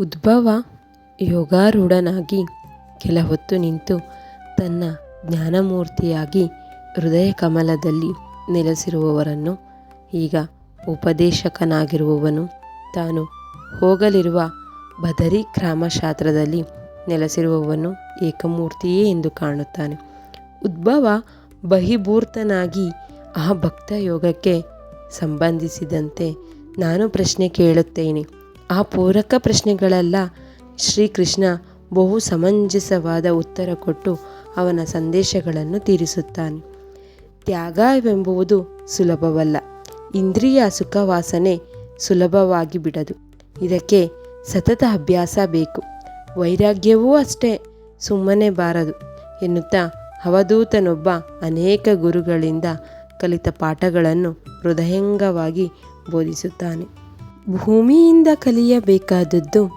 ಉದ್ಭವ ಯೋಗಾರೂಢನಾಗಿ ಕೆಲ ಹೊತ್ತು ನಿಂತು ತನ್ನ ಜ್ಞಾನಮೂರ್ತಿಯಾಗಿ ಹೃದಯ ಕಮಲದಲ್ಲಿ ನೆಲೆಸಿರುವವರನ್ನು ಈಗ ಉಪದೇಶಕನಾಗಿರುವವನು. ತಾನು ಹೋಗಲಿರುವ ಬದರಿ ಗ್ರಾಮಶಾಸ್ತ್ರದಲ್ಲಿ ನೆಲೆಸಿರುವವನು ಏಕಮೂರ್ತಿಯೇ ಎಂದು ಕಾಣುತ್ತಾನೆ. ಉದ್ಭವ ಬಹಿಭೂರ್ತನಾಗಿ ಆ ಭಕ್ತ ಯೋಗಕ್ಕೆ ಸಂಬಂಧಿಸಿದಂತೆ ನಾನು ಪ್ರಶ್ನೆ ಕೇಳುತ್ತೇನೆ. ಆ ಪೂರಕ ಪ್ರಶ್ನೆಗಳೆಲ್ಲ ಶ್ರೀಕೃಷ್ಣ ಬಹು ಸಮಂಜಸವಾದ ಉತ್ತರ ಕೊಟ್ಟು ಅವನ ಸಂದೇಶಗಳನ್ನು ತೀರಿಸುತ್ತಾನೆ. ತ್ಯಾಗವೆಂಬುವುದು ಸುಲಭವಲ್ಲ. ಇಂದ್ರಿಯ ಸುಖ ವಾಸನೆ ಸುಲಭವಾಗಿ ಬಿಡದು. ಇದಕ್ಕೆ ಸತತ ಅಭ್ಯಾಸ ಬೇಕು. ವೈರಾಗ್ಯವೂ ಅಷ್ಟೇ ಸುಮ್ಮನೆ ಬಾರದು ಎನ್ನುತ್ತಾ ಅವಧೂತನೊಬ್ಬ ಅನೇಕ ಗುರುಗಳಿಂದ ಕಲಿತ ಪಾಠಗಳನ್ನು ಹೃದಯಂಗವಾಗಿ ಬೋಧಿಸುತ್ತಾನೆ. ಭೂಮಿಯಿಂದ ಕಲಿಯಬೇಕಾದದ್ದು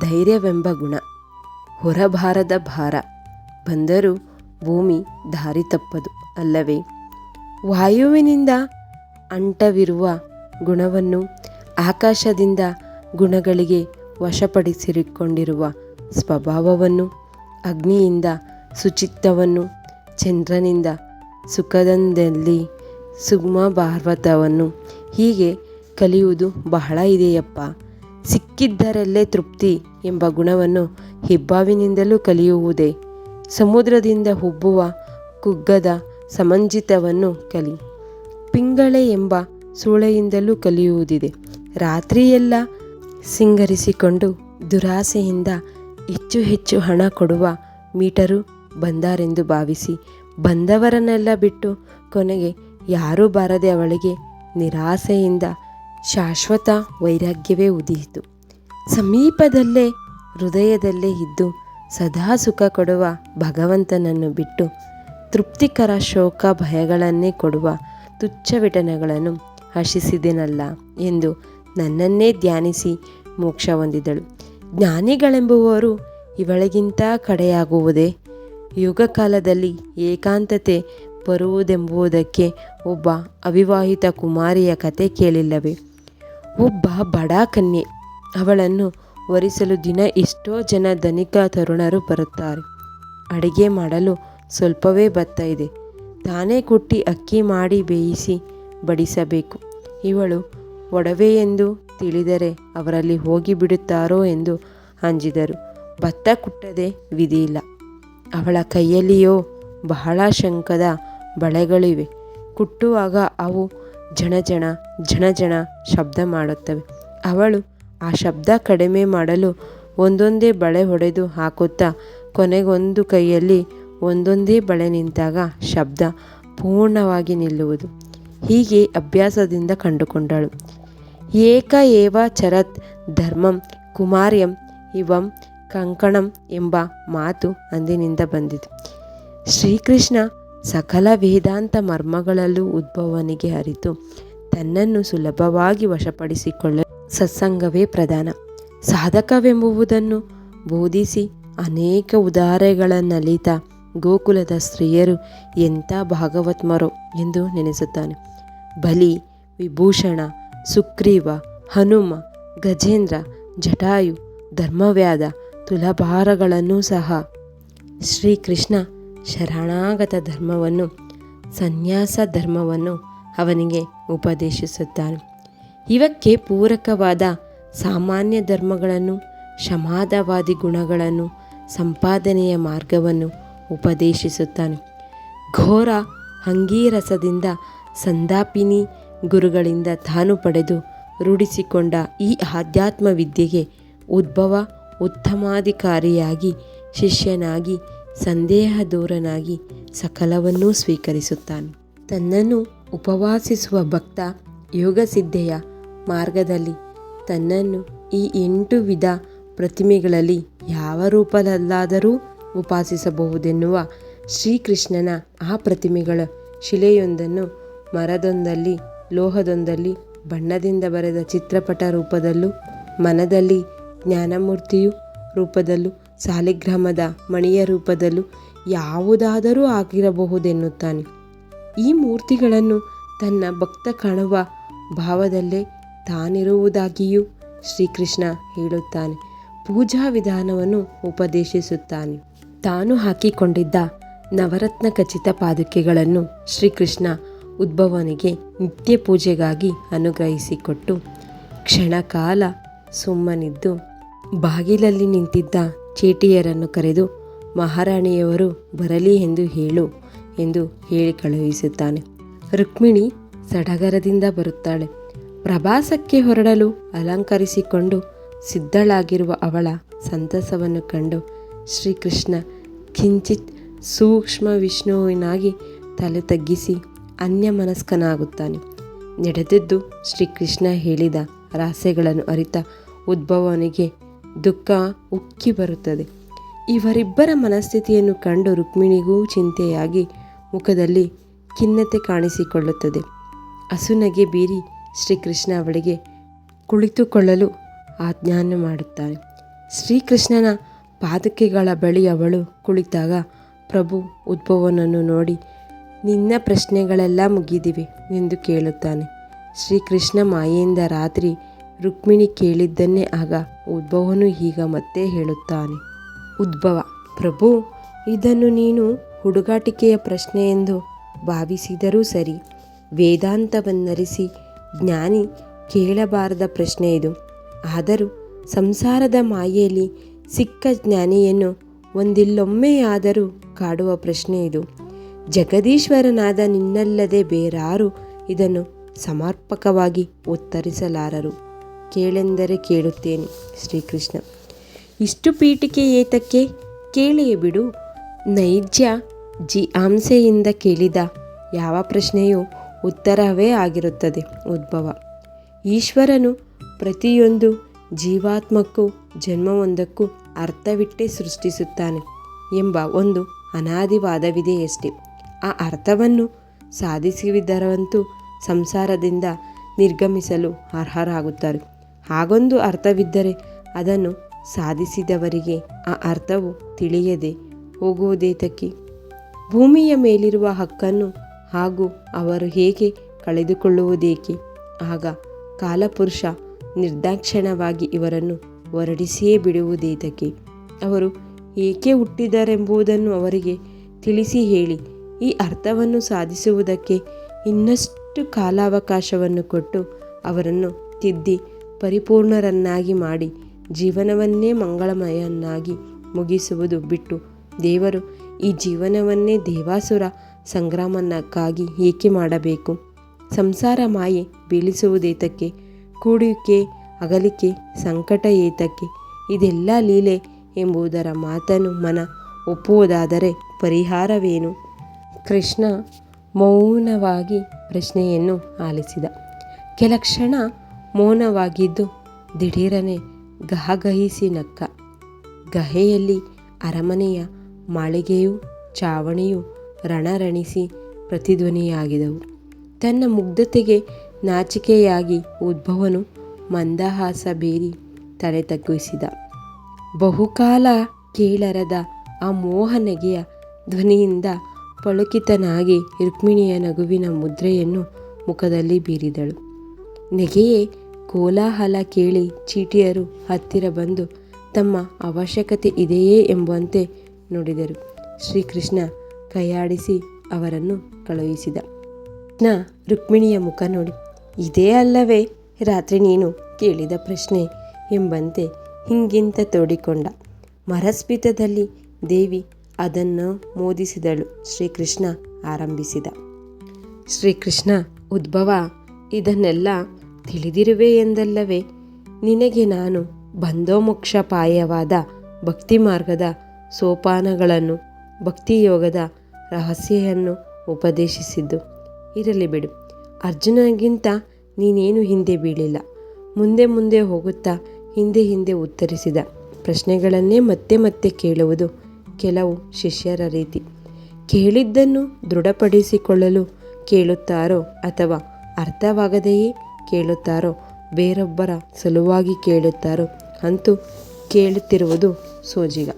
ಧೈರ್ಯವೆಂಬ ಗುಣ. ಹೊರಭಾರದ ಭಾರ. ಬಂದರೂ ಭೂಮಿ ದಾರಿ ತಪ್ಪದು ಅಲ್ಲವೇ? ವಾಯುವಿನಿಂದ ಅಂಟವಿರುವ ಗುಣವನ್ನು ಆಕಾಶದಿಂದ ಗುಣಗಳಿಗೆ ವಶಪಡಿಸಿಕೊಂಡಿರುವ ಸ್ವಭಾವವನ್ನು, ಅಗ್ನಿಯಿಂದ ಶುಚಿತ್ವವನ್ನು ಚಂದ್ರನಿಂದ ಸುಖದಂದಲ್ಲಿ ಸುಗ್ಮ ಪಾರ್ವತವನ್ನು ಹೀಗೆ ಕಲಿಯುವುದು ಬಹಳ ಇದೆಯಪ್ಪ. ಸಿಕ್ಕಿದ್ದರಲ್ಲೇ ತೃಪ್ತಿ ಎಂಬ ಗುಣವನ್ನು ಹೆಬ್ಬಾವಿನಿಂದಲೂ ಕಲಿಯುವುದೇ. ಸಮುದ್ರದಿಂದ ಹುಬ್ಬುವ ಕುಗ್ಗದ ಸಮಂಜಿತವನ್ನು ಕಲಿ. ಪಿಂಗಳೆ ಎಂಬ ಸೂಳೆಯಿಂದಲೂ ಕಲಿಯುವುದಿದೆ. ರಾತ್ರಿಯೆಲ್ಲ ಸಿಂಗರಿಸಿಕೊಂಡು ದುರಾಸೆಯಿಂದ ಹೆಚ್ಚು ಹೆಚ್ಚು ಹಣ ಕೊಡುವ ಮೀಟರು ಬಂದಾರೆಂದು ಭಾವಿಸಿ ಬಂದವರನ್ನೆಲ್ಲ ಬಿಟ್ಟು ಕೊನೆಗೆ ಯಾರೂ ಬಾರದೆ ಅವಳಿಗೆ ನಿರಾಸೆಯಿಂದ ಶಾಶ್ವತ ವೈರಾಗ್ಯವೇ ಉದಿಯಿತು ಸಮೀಪದಲ್ಲೇ, ಹೃದಯದಲ್ಲೇ ಇದ್ದು ಸದಾ ಸುಖ ಕೊಡುವ ಭಗವಂತನನ್ನು ಬಿಟ್ಟು ತೃಪ್ತಿಕರ ಶೋಕ ಭಯಗಳನ್ನೇ ಕೊಡುವ ತುಚ್ಛ ವಿಟನಗಳನ್ನು ಹರ್ಷಿಸಿದೆನಲ್ಲ ಎಂದು ನನ್ನನ್ನೇ ಧ್ಯಾನಿಸಿ ಮೋಕ್ಷ ಹೊಂದಿದಳು. ಜ್ಞಾನಿಗಳೆಂಬುವರು ಇವಳಿಗಿಂತ ಕಡೆಯಾಗುವುದೇ? ಯುಗ ಕಾಲದಲ್ಲಿ ಏಕಾಂತತೆ ಬರುವುದೆಂಬುದಕ್ಕೆ ಒಬ್ಬ ಅವಿವಾಹಿತ ಕುಮಾರಿಯ ಕತೆ ಕೇಳಿಲ್ಲವೇ? ಒಬ್ಬ ಬಡ ಕನ್ಯೆ. ಅವಳನ್ನು ವರಿಸಲು ದಿನ ಎಷ್ಟೋ ಜನ ಧನಿಕ ತರುಣರು ಬರುತ್ತಾರೆ. ಅಡಿಗೆ ಮಾಡಲು ಸ್ವಲ್ಪವೇ ಭತ್ತ ಇದೆ. ತಾನೇ ಕುಟ್ಟಿ ಅಕ್ಕಿ ಮಾಡಿ ಬೇಯಿಸಿ ಬಡಿಸಬೇಕು. ಇವಳು ಒಡವೆ ಎಂದು ತಿಳಿದರೆ ಅವರಲ್ಲಿ ಹೋಗಿ ಬಿಡುತ್ತಾರೋ ಎಂದು ಅಂಜಿದರು. ಭತ್ತ ಕುಟ್ಟದೆ ವಿಧಿಯಿಲ್ಲ. ಅವಳ ಕೈಯಲ್ಲಿಯೋ ಬಹಳ ಶಂಕದ ಬಳೆಗಳಿವೆ. ಕುಟ್ಟುವಾಗ ಅವು ಜಣ ಜಣ ಜಣ ಜಣ ಶಬ್ದ ಮಾಡುತ್ತವೆ. ಅವಳು ಆ ಶಬ್ದ ಕಡಿಮೆ ಮಾಡಲು ಒಂದೊಂದೇ ಬಳೆ ಹೊಡೆದು ಹಾಕುತ್ತಾ, ಕೊನೆಗೊಂದು ಕೈಯಲ್ಲಿ ಒಂದೊಂದೇ ಬಳೆ ನಿಂತಾಗ ಶಬ್ದ ಪೂರ್ಣವಾಗಿ ನಿಲ್ಲುವುದು. ಹೀಗೆ ಅಭ್ಯಾಸದಿಂದ ಕಂಡುಕೊಂಡಳು. ಏಕ ಏವ ಚರತ್ ಧರ್ಮಂ ಕುಮಾರ್ಯಂ ಇವಂ ಕಂಕಣಂ ಎಂಬ ಮಾತು ಅಂದಿನಿಂದ ಬಂದಿತು. ಶ್ರೀಕೃಷ್ಣ ಸಕಲ ವೇದಾಂತ ಮರ್ಮಗಳಲ್ಲೂ ಉದ್ಭವನಿಗೆ ಅರಿತು ತನ್ನನ್ನು ಸುಲಭವಾಗಿ ವಶಪಡಿಸಿಕೊಳ್ಳ ಸತ್ಸಂಗವೇ ಪ್ರಧಾನ. ಸಾಧಕವೆಂಬುವುದನ್ನು ಬೋಧಿಸಿ ಅನೇಕ ಉದಾಹರಣೆಗಳನ್ನಲಿತ ಗೋಕುಲದ ಸ್ತ್ರೀಯರು ಎಂಥ ಭಾಗವತ್ಮರು ಎಂದು ನೆನೆಸುತ್ತಾನೆ. ಬಲಿ, ವಿಭೂಷಣ, ಸುಗ್ರೀವ, ಹನುಮ, ಗಜೇಂದ್ರ, ಜಟಾಯು, ಧರ್ಮವ್ಯಾದ, ತುಲಭಾರಗಳನ್ನೂ ಸಹ ಶ್ರೀಕೃಷ್ಣ ಶರಣಾಗತ ಧರ್ಮವನ್ನು, ಸನ್ಯಾಸ ಧರ್ಮವನ್ನು ಅವನಿಗೆ ಉಪದೇಶಿಸುತ್ತಾನೆ. ಇವಕ್ಕೆ ಪೂರಕವಾದ ಸಾಮಾನ್ಯ ಧರ್ಮಗಳನ್ನು ಶಮಾದವಾದಿ ಗುಣಗಳನ್ನು, ಸಂಪಾದನೆಯ ಮಾರ್ಗವನ್ನು ಉಪದೇಶಿಸುತ್ತಾನೆ. ಘೋರ ಅಂಗೀರಸದಿಂದ ಸಂದಾಪಿನಿ ಗುರುಗಳಿಂದ ತಾನು ಪಡೆದು ರೂಢಿಸಿಕೊಂಡ ಈ ಆಧ್ಯಾತ್ಮ ವಿದ್ಯೆಗೆ ಉದ್ಭವ, ಉತ್ತಮಾಧಿಕಾರಿಯಾಗಿ, ಶಿಷ್ಯನಾಗಿ ಸಂದೇಹ ದೂರನಾಗಿ ಸಕಲವನ್ನೂ ಸ್ವೀಕರಿಸುತ್ತಾನೆ. ತನ್ನನ್ನು ಉಪವಾಸಿಸುವ ಭಕ್ತ ಯೋಗಸಿದ್ಧೆಯ ಮಾರ್ಗದಲ್ಲಿ ತನ್ನನ್ನು ಈ ಎಂಟು ವಿಧ ಪ್ರತಿಮೆಗಳಲ್ಲಿ ಯಾವ ರೂಪದಲ್ಲಾದರೂ ಉಪಾಸಿಸಬಹುದೆನ್ನುವ ಶ್ರೀಕೃಷ್ಣನ ಆ ಪ್ರತಿಮೆಗಳ ಶಿಲೆಯೊಂದನ್ನು ಮರದೊಂದಲ್ಲಿ, ಲೋಹದೊಂದಲ್ಲಿ, ಬಣ್ಣದಿಂದ ಬರೆದ ಚಿತ್ರಪಟ ರೂಪದಲ್ಲೂ, ಮನದಲ್ಲಿ ಜ್ಞಾನಮೂರ್ತಿಯು ರೂಪದಲ್ಲೂ ಸಾಲಿಗ್ರಾಮದ ಮಣಿಯ ರೂಪದಲ್ಲೂ ಯಾವುದಾದರೂ ಆಗಿರಬಹುದೆನ್ನುತ್ತಾನೆ. ಈ ಮೂರ್ತಿಗಳನ್ನು ತನ್ನ ಭಕ್ತ ಕಾಣುವ ಭಾವದಲ್ಲೇ ತಾನಿರುವುದಾಗಿಯೂ ಶ್ರೀಕೃಷ್ಣ ಹೇಳುತ್ತಾನೆ. ಪೂಜಾ ವಿಧಾನವನ್ನು ಉಪದೇಶಿಸುತ್ತಾನೆ. ತಾನು ಹಾಕಿಕೊಂಡಿದ್ದ ನವರತ್ನ ಖಚಿತ ಪಾದುಕೆಗಳನ್ನು ಶ್ರೀಕೃಷ್ಣ ಉದ್ಭವನಿಗೆ ನಿತ್ಯ ಪೂಜೆಗಾಗಿ ಅನುಗ್ರಹಿಸಿಕೊಟ್ಟು ಕ್ಷಣಕಾಲ ಸುಮ್ಮನಿದ್ದು ಬಾಗಿಲಲ್ಲಿ ನಿಂತಿದ್ದ ಚೇಟಿಯರನ್ನು ಕರೆದು, ಮಹಾರಾಣಿಯವರು ಬರಲಿ ಎಂದು ಹೇಳು ಎಂದು ಹೇಳಿ ಕಳುಹಿಸುತ್ತಾನೆ. ರುಕ್ಮಿಣಿ ಸಡಗರದಿಂದ ಬರುತ್ತಾಳೆ. ಪ್ರವಾಸಕ್ಕೆ ಹೊರಡಲು ಅಲಂಕರಿಸಿಕೊಂಡು ಸಿದ್ಧಳಾಗಿರುವ ಅವಳ ಸಂತಸವನ್ನು ಕಂಡು ಶ್ರೀಕೃಷ್ಣ ಕಿಂಚಿತ್ ಸೂಕ್ಷ್ಮ ವಿಷ್ಣುವಿನಾಗಿ ತಲೆ ತಗ್ಗಿಸಿ ಅನ್ಯಮನಸ್ಕನಾಗುತ್ತಾನೆ. ನಡೆದದ್ದು ಶ್ರೀಕೃಷ್ಣ ಹೇಳಿದ ರಾಸೆಗಳನ್ನು ಅರಿತ ಉದ್ಭವನಿಗೆ ದುಃಖ ಉಕ್ಕಿ ಬರುತ್ತದೆ. ಇವರಿಬ್ಬರ ಮನಸ್ಥಿತಿಯನ್ನು ಕಂಡು ರುಕ್ಮಿಣಿಗೂ ಚಿಂತೆಯಾಗಿ ಮುಖದಲ್ಲಿ ಖಿನ್ನತೆ ಕಾಣಿಸಿಕೊಳ್ಳುತ್ತದೆ. ಅಸುನಗೆ ಬೀರಿ ಶ್ರೀಕೃಷ್ಣ ಅವಳಿಗೆ ಕುಳಿತುಕೊಳ್ಳಲು ಆಜ್ಞಾನ ಮಾಡುತ್ತಾನೆ. ಶ್ರೀಕೃಷ್ಣನ ಪಾದಕೆಗಳ ಬಳಿ ಅವಳು ಕುಳಿತಾಗ ಪ್ರಭು ಉದ್ಭವನನ್ನು ನೋಡಿ, ನಿನ್ನ ಪ್ರಶ್ನೆಗಳೆಲ್ಲ ಮುಗಿದಿವೆ ಎಂದು ಕೇಳುತ್ತಾನೆ. ಶ್ರೀಕೃಷ್ಣ ಮಾಯೆಯಿಂದ ರಾತ್ರಿ ರುಕ್ಮಿಣಿ ಕೇಳಿದ್ದನ್ನೇ ಆಗ ಉದ್ಭವನು ಈಗ ಮತ್ತೆ ಹೇಳುತ್ತಾನೆ. ಉದ್ಭವ, ಪ್ರಭು, ಇದನ್ನು ನೀನು ಹುಡುಗಾಟಿಕೆಯ ಪ್ರಶ್ನೆ ಎಂದು ಭಾವಿಸಿದರೂ ಸರಿ. ವೇದಾಂತವನ್ನರಿಸಿ ಜ್ಞಾನಿ ಕೇಳಬಾರದ ಪ್ರಶ್ನೆ ಇದು. ಆದರೂ ಸಂಸಾರದ ಮಾಯೆಯಲ್ಲಿ ಸಿಕ್ಕ ಜ್ಞಾನಿಯನ್ನು ಒಂದಿಲ್ಲೊಮ್ಮೆಯಾದರೂ ಕಾಡುವ ಪ್ರಶ್ನೆ ಇದು. ಜಗದೀಶ್ವರನಾದ ನಿನ್ನಲ್ಲದೆ ಬೇರಾರು ಇದನ್ನು ಸಮರ್ಪಕವಾಗಿ ಉತ್ತರಿಸಲಾರರು. ಕೇಳೆಂದರೆ ಕೇಳುತ್ತೇನೆ ಶ್ರೀಕೃಷ್ಣ. ಇಷ್ಟು ಪೀಠಿಕೆ ಏತಕ್ಕೆ? ಕೇಳಿಯೇ ಬಿಡು. ನೈಜ್ಯ ಜಿ ಆಂಸೆಯಿಂದ ಕೇಳಿದ ಯಾವ ಪ್ರಶ್ನೆಯೂ ಉತ್ತರವೇ ಆಗಿರುತ್ತದೆ ಉದ್ಭವ. ಈಶ್ವರನು ಪ್ರತಿಯೊಂದು ಜೀವಾತ್ಮಕ್ಕೂ ಜನ್ಮವೊಂದಕ್ಕೂ ಅರ್ಥವಿಟ್ಟೇ ಸೃಷ್ಟಿಸುತ್ತಾನೆ ಎಂಬ ಒಂದು ಅನಾದಿವಾದವಿದೆಯಷ್ಟೇ ಆ ಅರ್ಥವನ್ನು ಸಾಧಿಸುವುದರಂತೂ ಸಂಸಾರದಿಂದ ನಿರ್ಗಮಿಸಲು ಅರ್ಹರಾಗುತ್ತಾರೆ. ಹಾಗೊಂದು ಅರ್ಥವಿದ್ದರೆ ಅದನ್ನು ಸಾಧಿಸಿದವರಿಗೆ ಆ ಅರ್ಥವು ತಿಳಿಯದೆ ಹೋಗುವುದೇತಕ್ಕೆ? ಭೂಮಿಯ ಮೇಲಿರುವ ಹಕ್ಕನ್ನು ಹಾಗೂ ಅವರು ಹೇಗೆ ಕಳೆದುಕೊಳ್ಳುವುದೇಕೆ? ಆಗ ಕಾಲಪುರುಷ ನಿರ್ದಾಕ್ಷಿಣ್ಯವಾಗಿ ಇವರನ್ನು ಹೊರಡಿಸಿಯೇ ಬಿಡುವುದೇತಕ್ಕೆ? ಅವರು ಏಕೆ ಹುಟ್ಟಿದರೆಂಬುದನ್ನು ಅವರಿಗೆ ತಿಳಿಸಿ ಹೇಳಿ. ಈ ಅರ್ಥವನ್ನು ಸಾಧಿಸುವುದಕ್ಕೆ ಇನ್ನಷ್ಟು ಕಾಲಾವಕಾಶವನ್ನು ಕೊಟ್ಟು ಅವರನ್ನು ತಿದ್ದಿ ಪರಿಪೂರ್ಣರನ್ನಾಗಿ ಮಾಡಿ ಜೀವನವನ್ನೇ ಮಂಗಳಮಯನ್ನಾಗಿ ಮುಗಿಸುವುದು ಬಿಟ್ಟು ದೇವರು ಈ ಜೀವನವನ್ನೇ ದೇವಾಸುರ ಸಂಗ್ರಾಮನಕ್ಕಾಗಿ ಏಕೆ ಮಾಡಬೇಕು? ಸಂಸಾರ ಮಾಯೆ ಬೀಳಿಸುವುದೇತಕ್ಕೆ, ಕೂಡಿಕೆ, ಅಗಲಿಕೆ, ಸಂಕಟ ಏತಕ್ಕೆ ಇದೆಲ್ಲ ಲೀಲೆ ಎಂಬುದರ ಮಾತನ್ನು ಮನ ಒಪ್ಪುವುದಾದರೆ ಪರಿಹಾರವೇನು? ಕೃಷ್ಣ ಮೌನವಾಗಿ ಪ್ರಶ್ನೆಯನ್ನು ಆಲಿಸಿದ. ಕೆಲ ಕ್ಷಣ ಮೌನವಾಗಿದ್ದು ದಿಢೀರನೆ ಗಹಗಹಿಸಿ ನಕ್ಕ. ಗಹೆಯಲ್ಲಿ ಅರಮನೆಯ ಮಾಳಿಗೆಯೂ ಚಾವಣಿಯೂ ರಣರಣಿಸಿ ಪ್ರತಿಧ್ವನಿಯಾಗಿದವು. ತನ್ನ ಮುಗ್ಧತೆಗೆ ನಾಚಿಕೆಯಾಗಿ ಉದ್ಭವನು ಮಂದಹಾಸ ಬೀರಿ ತಲೆ ತಗ್ಗಿಸಿದ. ಬಹುಕಾಲ ಕೇಳರದ ಆ ಮೋಹನಗೆಯ ಧ್ವನಿಯಿಂದ ಪಳುಕಿತನಾಗಿ ರುಕ್ಮಿಣಿಯ ನಗುವಿನ ಮುದ್ರೆಯನ್ನು ಮುಖದಲ್ಲಿ ಬೀರಿದಳು. ನೆಗೆಯೇ ಕೋಲಾಹಲ ಕೇಳಿ ಚೀಟಿಯರು ಹತ್ತಿರ ಬಂದು ತಮ್ಮ ಅವಶ್ಯಕತೆ ಇದೆಯೇ ಎಂಬಂತೆ ನೋಡಿದರು. ಶ್ರೀಕೃಷ್ಣ ಕೈಯಾಡಿಸಿ ಅವರನ್ನು ಕಳುಹಿಸಿದ. ನ ರುಕ್ಮಿಣಿಯ ಮುಖ ನೋಡಿ. ಇದೇ ಅಲ್ಲವೇ ರಾತ್ರಿ ನೀನು ಕೇಳಿದ ಪ್ರಶ್ನೆ ಎಂಬಂತೆ ಹಿಂಗಿಂತ ತೋಡಿಕೊಂಡ. ಮರಸ್ಮಿತದಲ್ಲಿ ದೇವಿ ಅದನ್ನು ಮೋದಿಸಿದಳು. ಶ್ರೀಕೃಷ್ಣ ಆರಂಭಿಸಿದ. ಶ್ರೀಕೃಷ್ಣ, ಉದ್ಭವ, ಇದನ್ನೆಲ್ಲ ತಿಳಿದಿರುವೆ ಎಂದಲ್ಲವೇ? ನಿನಗೆ ನಾನು ಬಂಧೋಮೋಕ್ಷಪಾಯವಾದ ಭಕ್ತಿ ಮಾರ್ಗದ ಸೋಪಾನಗಳನ್ನು, ಭಕ್ತಿಯೋಗದ ರಹಸ್ಯವನ್ನು ಉಪದೇಶಿಸಿದ್ದು. ಇರಲಿ ಬಿಡು. ಅರ್ಜುನಗಿಂತ ನೀನೇನು ಹಿಂದೆ ಬೀಳಿಲ್ಲ. ಮುಂದೆ ಮುಂದೆ ಹೋಗುತ್ತಾ ಹಿಂದೆ ಹಿಂದೆ ಉತ್ತರಿಸಿದ ಪ್ರಶ್ನೆಗಳನ್ನೇ ಮತ್ತೆ ಮತ್ತೆ ಕೇಳುವುದು ಕೆಲವು ಶಿಷ್ಯರ ರೀತಿ. ಕೇಳಿದ್ದನ್ನು ದೃಢಪಡಿಸಿಕೊಳ್ಳಲು ಕೇಳುತ್ತಾರೋ ಅಥವಾ ಅರ್ಥವಾಗದೆಯೇ? ಕೇಳುತ್ತಾರೋ? ಬೇರೊಬ್ಬರ ಸಲುವಾಗಿ ಕೇಳುತ್ತಾರೋ? ಅಂತೂ ಕೇಳುತ್ತಿರುವುದು ಸೋಜಿಗ.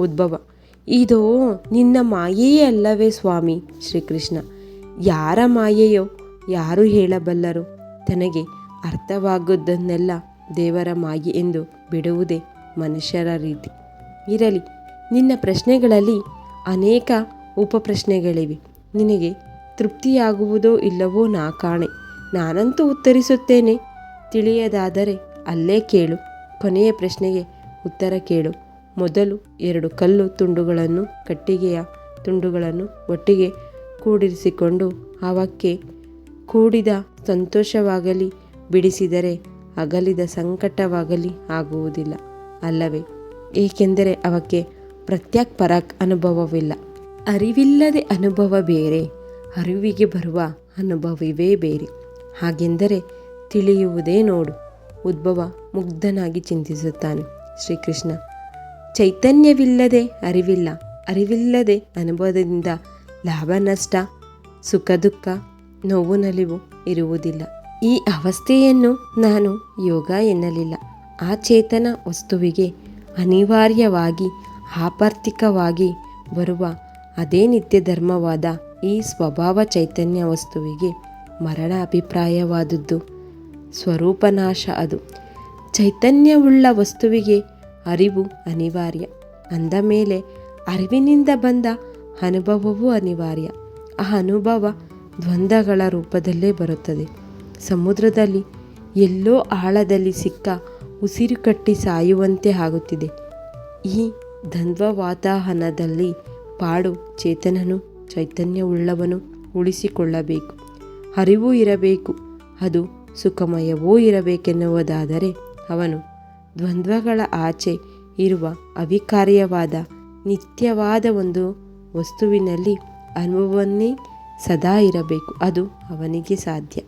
ಉದ್ಭವ. ಇದೋ ನಿನ್ನ ಮಾಯೆಯೇ ಅಲ್ಲವೇ ಸ್ವಾಮಿ ಶ್ರೀಕೃಷ್ಣ. ಯಾರ ಮಾಯೆಯೋ? ಯಾರು ಹೇಳಬಲ್ಲರು? ತನಗೆ ಅರ್ಥವಾಗುವುದನ್ನೆಲ್ಲ ದೇವರ ಮಾಯೆ ಎಂದು ಬಿಡುವುದೇ ಮನುಷ್ಯರ ರೀತಿ. ಇರಲಿ, ನಿನ್ನ ಪ್ರಶ್ನೆಗಳಲ್ಲಿ ಅನೇಕ ಉಪಪ್ರಶ್ನೆಗಳಿವೆ. ನಿನಗೆ ತೃಪ್ತಿಯಾಗುವುದೋ ಇಲ್ಲವೋ ನಾ ಕಾಣೆ. ನಾನಂತೂ ಉತ್ತರಿಸುತ್ತೇನೆ. ತಿಳಿಯದಾದರೆ ಅಲ್ಲೇ ಕೇಳು. ಕೊನೆಯ ಪ್ರಶ್ನೆಗೆ ಉತ್ತರ ಕೇಳು. ಮೊದಲು ಎರಡು ಕಲ್ಲು ತುಂಡುಗಳನ್ನು, ಕಟ್ಟಿಗೆಯ ತುಂಡುಗಳನ್ನು ಒಟ್ಟಿಗೆ ಕೂಡಿರಿಸಿಕೊಂಡು ಅವಕ್ಕೆ ಕೂಡಿದ ಸಂತೋಷವಾಗಲಿ, ಬಿಡಿಸಿದರೆ ಅಗಲಿದ ಸಂಕಟವಾಗಲಿ ಆಗುವುದಿಲ್ಲ. ಅಲ್ಲವೇ? ಏಕೆಂದರೆ ಅವಕ್ಕೆ ಪ್ರತ್ಯಕ್ ಪರಾಕ್ ಅನುಭವವಿಲ್ಲ. ಅರಿವಿಲ್ಲದೆ ಅನುಭವ ಬೇರೆ, ಅರಿವಿಗೆ ಬರುವ ಅನುಭವವೇ ಬೇರೆ. ಹಾಗೆಂದರೆ ತಿಳಿಯುವುದೇ ನೋಡು. ಉದ್ಭವ ಮುಗ್ಧನಾಗಿ ಚಿಂತಿಸುತ್ತಾನೆ ಶ್ರೀಕೃಷ್ಣ. ಚೈತನ್ಯವಿಲ್ಲದೆ ಅರಿವಿಲ್ಲ. ಅರಿವಿಲ್ಲದೆ ಅನುಭವದಿಂದ ಲಾಭ, ನಷ್ಟ, ಸುಖ, ದುಃಖ, ನೋವು, ನಲಿವು ಇರುವುದಿಲ್ಲ. ಈ ಅವಸ್ಥೆಯನ್ನು ನಾನು ಯೋಗ ಎನ್ನಲಿಲ್ಲ. ಆ ಚೇತನ ವಸ್ತುವಿಗೆ ಅನಿವಾರ್ಯವಾಗಿ ಆಪಾರ್ಥಿಕವಾಗಿ ಬರುವ ಅದೇ ನಿತ್ಯ ಧರ್ಮವಾದ ಈ ಸ್ವಭಾವ ಚೈತನ್ಯ ವಸ್ತುವಿಗೆ ಮರಣ ಅಭಿಪ್ರಾಯವಾದದ್ದು ಸ್ವರೂಪನಾಶ ಅದು. ಚೈತನ್ಯವುಳ್ಳ ವಸ್ತುವಿಗೆ ಅರಿವು ಅನಿವಾರ್ಯ. ಅಂದ ಮೇಲೆ ಅರಿವಿನಿಂದ ಬಂದ ಅನುಭವವೂ ಅನಿವಾರ್ಯ. ಆ ಅನುಭವ ದ್ವಂದ್ವಗಳ ರೂಪದಲ್ಲೇ ಬರುತ್ತದೆ. ಸಮುದ್ರದಲ್ಲಿ ಎಲ್ಲೋ ಆಳದಲ್ಲಿ ಸಿಕ್ಕ ಉಸಿರು ಕಟ್ಟಿ ಸಾಯುವಂತೆ ಆಗುತ್ತಿದೆ. ಈ ದ್ವಂದ್ವ ವಾತಾಹನದಲ್ಲಿ ಪಾಡು ಚೇತನನು, ಚೈತನ್ಯವುಳ್ಳವನು ಉಳಿಸಿಕೊಳ್ಳಬೇಕು. ಅರಿವು ಇರಬೇಕು, ಅದು ಸುಖಮಯವೂ ಇರಬೇಕೆನ್ನುವುದಾದರೆ ಅವನು ದ್ವಂದ್ವಗಳ ಆಚೆ ಇರುವ ಅವಿಕಾರ್ಯವಾದ ನಿತ್ಯವಾದ ಒಂದು ವಸ್ತುವಿನಲ್ಲಿ ಅನುಭವವನ್ನೇ ಸದಾ ಇರಬೇಕು, ಅದು ಅವನಿಗೆ ಸಾಧ್ಯ.